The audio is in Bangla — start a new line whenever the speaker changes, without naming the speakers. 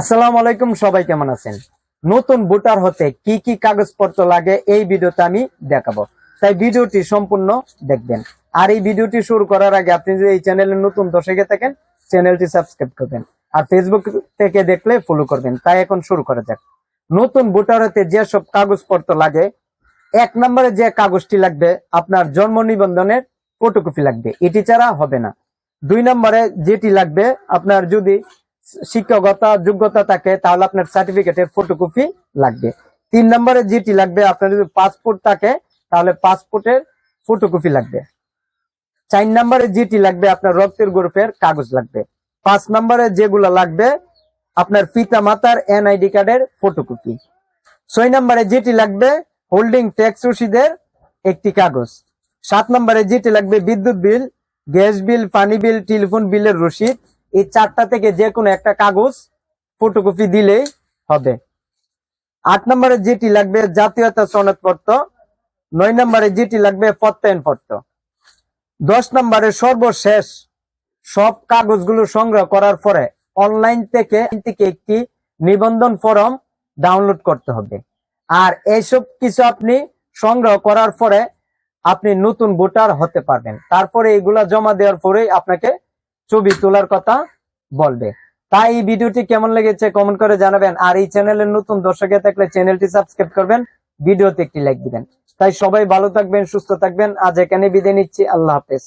আসসালামু আলাইকুম, সবাই কেমন আছেন? নতুন ভোটার হতে কি কি কাগজপত্র লাগে এই ভিডিওতে আমি দেখাবো। তাই ভিডিওটি সম্পূর্ণ দেখবেন। আর এই ভিডিওটি শুরু করার আগে আপনি যদি এই চ্যানেলে নতুন দর্শকে থাকেন, চ্যানেলটি সাবস্ক্রাইব করবেন। আর ফেসবুক থেকে দেখলে ফলো করবেন। তাই এখন শুরু করা যাক। নতুন ভোটার হতে যেসব কাগজপত্র লাগে, এক নম্বরে যে কাগজটি লাগবে, আপনার জন্ম নিবন্ধনের ফটোকপি লাগবে। এটি ছাড়া হবে না। দুই নম্বরে যেটি লাগবে, আপনার যদি শিক্ষকতা, যোগ্যতা থাকে, তাহলে আপনার সার্টিফিকেটের ফটোকপি লাগবে। তিন নম্বরে যেটি লাগবে, আপনার যদি পাসপোর্ট থাকে, তাহলে পাসপোর্টের ফটোকপি লাগবে। চার নম্বরে যেটি লাগবে, আপনার রক্তের গ্রুপের কাগজ লাগবে। পাঁচ নম্বরে যেগুলো লাগবে, আপনার পিতা মাতার এনআইডি কার্ডের ফটোকপি ছয় নম্বরে যেটি লাগবে হোল্ডিং ট্যাক্স রসিদের একটি কাগজ। সাত নম্বরে যেটি লাগবে, বিদ্যুৎ বিল, গ্যাস বিল, পানি বিল টেলিফোন বিলের রসিদ। এই চারটা থেকে যে কোনো একটা কাগজ ফটোকপি দিলেই হবে। আট নম্বরে যেটি লাগবে জাতীয়তা সনদপত্র, নয় নম্বরে যেটি লাগবে প্রত্যয়ন পত্র দশ নম্বরে সর্বশেষ সব কাগজগুলো সংগ্রহ করার পরে অনলাইন থেকে থেকে একটি নিবন্ধন ফর্ম ডাউনলোড করতে হবে। আর এইসব কিছু আপনি সংগ্রহ করার পরে আপনি নতুন ভোটার হতে পারবেন। তারপরে এগুলা জমা দেওয়ার পরেই আপনাকে ছবি তোলার কথা বলবে। তাই এই ভিডিওটি কেমন লেগেছে কমেন্ট করে জানাবেন। আর এই চ্যানেলের নতুন দর্শকে থাকলে চ্যানেলটি সাবস্ক্রাইব করবেন, ভিডিওতে একটি লাইক দিবেন। তাই সবাই ভালো থাকবেন, সুস্থ থাকবেন। আজ এখানে বিদায় নিচ্ছি। আল্লাহ হাফেজ।